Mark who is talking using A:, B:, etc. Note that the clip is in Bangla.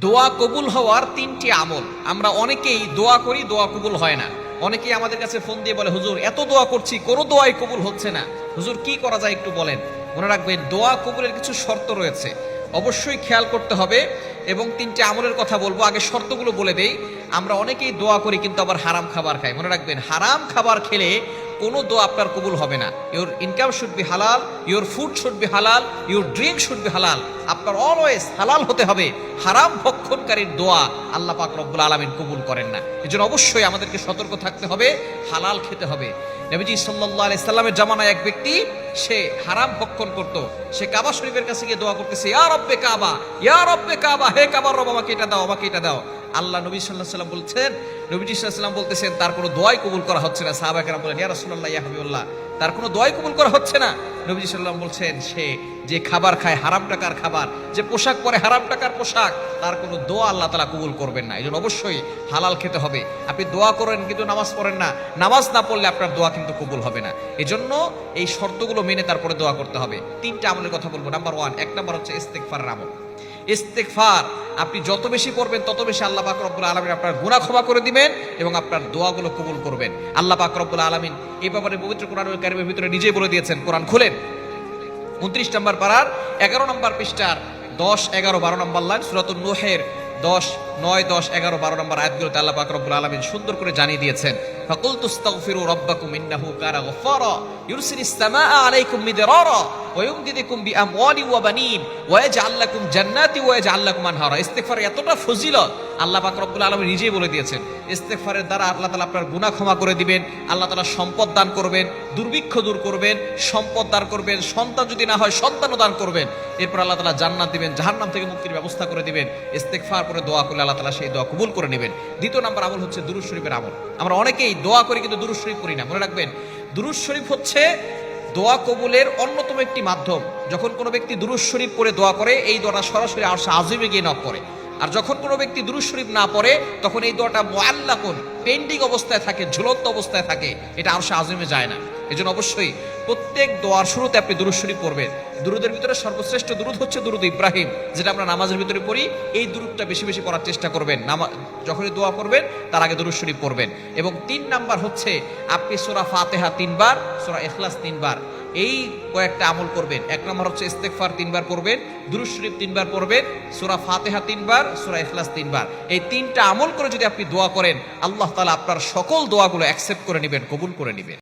A: দোয়া কবুল হওয়ার তিনটি আমল। আমরা অনেকেই দোয়া করি, দোয়া কবুল হয় না। অনেকেই আমাদের কাছে ফোন দিয়ে বলে, হুজুর, এত দোয়া করছি, কোনো দোয়াই কবুল হচ্ছে না। হুজুর, কি করা যায় একটু বলেন? মনে রাখবেন, দোয়া কবুলের কিছু শর্ত রয়েছে। অবশ্যই খেয়াল করতে হবে এবং তিনটে আমলের কথা বলব। আগে শর্তগুলো বলে দেই। আমরা অনেকেই দোয়া করি কিন্তু আবার হারাম খাবার খাই। মনে রাখবেন, হারাম খাবার খেলে কোনো দোয়া আপনার কবুল হবে না। ইউর ইনকাম শুড বি হালাল ইউর ফুড শুড বি হালাল ইউর ড্রিঙ্ক শুড বি হালাল আপনার অলওয়েজ হালাল হতে হবে। হারাম ভক্ষণকারীর দোয়া আল্লাহ পাক রব্বুল আলমিন কবুল করেন না। এজন্য অবশ্যই আমাদেরকে সতর্ক থাকতে হবে, হালাল খেতে হবে। নবীজি সাল্লাহ আলি সাল্লামের জামানায় এক ব্যক্তি, সে হারাম ভক্ষণ করত। সে কাবা শরীফের কাছে গিয়ে দোয়া করতেছে, ইয়া রব্বে কাবা, ইয়া রব্বে কাবা, হে কাবার রব, আমাকে এটা দাও, আমাকে এটা দাও। আল্লাহ নবী সাল্লাহ সাল্লাম বলছেন, নবীজি সাল্লাম বলতেছেন, তার কোনো দোয়াই কবুল করা হচ্ছে না। সাহাবাকেরা বলেন, ইয়া রাসূলুল্লাহ, ইয়া হাবিবুল্লাহ, তার কোনো দোয়াই কবুল করা হচ্ছে না। নবীজি সাল্লাম বলছেন, সে যে খাবার খায় হারাম টাকার খাবার, যে পোশাক পরে হারাম টাকার পোশাক, তার কোনো দোয়া আল্লাহ তালা কবুল করবেন না। এই জন্য অবশ্যই হালাল খেতে হবে। আপনি দোয়া করেন কিন্তু নামাজ পড়েন না। নামাজ না পড়লে আপনার দোয়া কিন্তু কবুল হবে না। এজন্য এই শর্তগুলো মেনে তারপরে দোয়া করতে হবে। তিনটা আমলের কথা বলব। নাম্বার ওয়ান, এক নাম্বার হচ্ছে ইস্তেকফারের আমল। ইস্তেকফার আপনি যত বেশি পড়বেন, তত বেশি আল্লাহ পাক রব্বুল আলমিন আপনার গুনাহ ক্ষমা করে দিবেন এবং আপনার দোয়াগুলো কবুল করবেন। আল্লাহ পাক রব্বুল আলমিন এই ব্যাপারে পবিত্র কোরআন কারিমের ভিতরে নিজেই বলে দিয়েছেন, কোরআন খুলেন। উনত্রিশ নম্বর পাড়ার এগারো নম্বর পৃষ্ঠার, দশ, এগারো, বারো নম্বর লাইন সুরাতুল নোহের, দশ নয়, দশ, এগারো, বারো নম্বর আয়াতগুলোতে আল্লাহ পাক রব্বুল আলামিন সুন্দর করে জানিয়ে দিয়েছেন বানিন জান্নাতি এতটা ফজিলত আল্লাহ পাক রব্বুল নিজেই বলে দিয়েছেন, ইস্তেগফারের দ্বারা আল্লাহ তাআলা আপনার গুনাহ ক্ষমা করে দিবেন, আল্লাহ সম্পদ দান করবেন, দুর্ভিক্ষ দূর করবেন, সম্পদ দান করবেন, সন্তান যদি না হয় সন্তানও দান করবেন, এরপর আল্লাহ তাআলা জান্নাত দিবেন, জাহান্নাম থেকে মুক্তির ব্যবস্থা করে দিবেন, ইস্তেগফার করে দোয়া করলে আল্লাহ তাআলা সেই দোয়া কবুল করে নেবেন। দ্বিতীয় নাম্বার আমল হচ্ছে দুরুদ শরীফের আমল। আমরা অনেকেই দোয়া করি কিন্তু দুরুদ শরীফ করি না। মনে রাখবেন, দুরুদ শরীফ হচ্ছে দোয়া কবুলের অন্যতম একটি মাধ্যম। যখন কোনো ব্যক্তি দুরুদ শরীফ করে দোয়া করে, এই দোয়াটা সরাসরি আরশে আজিমে গিয়ে নক করে। আর যখন কোনো ব্যক্তি দুরুদ শরীফ না পড়ে, তখন এই দোয়াটা মোয়াল্লাকুন পেন্ডিং অবস্থায় থাকে, ঝুলন্ত অবস্থায় থাকে। এটা আরশে আজিমে যায় না। এজন্য অবশ্যই প্রত্যেক দোয়ার শুরুতে আপনি দুরুদ শরীফ পড়বেন। দুরুদের ভিতরে সর্বশ্রেষ্ঠ দুরুদ হচ্ছে দুরুদ ইব্রাহিম, যেটা আমরা নামাজের ভিতরে পড়ি। এই দুরুদটা বেশি বেশি পড়ার চেষ্টা করবেন। নামা যখনই দোয়া করবেন তার আগে দুরুদ শরীফ পড়বেন। এবং তিন নাম্বার হচ্ছে, আপনি সোরা ফাতেহা তিনবার, সোরা এখলাস তিনবার। এই কয়েকটা আমল করবেন। এক নম্বর হচ্ছে ইস্তেকফার তিনবার করবেন দুরুদ শরীফ তিনবার পড়বেন, সোরা ফাতেহা তিনবার, সোরা এখলাস তিনবার। এই তিনটা আমল করে যদি আপনি দোয়া করেন, আল্লাহ তাআলা আপনার সকল দোয়াগুলো অ্যাকসেপ্ট করে নেবেন, কবুল করে নেবেন।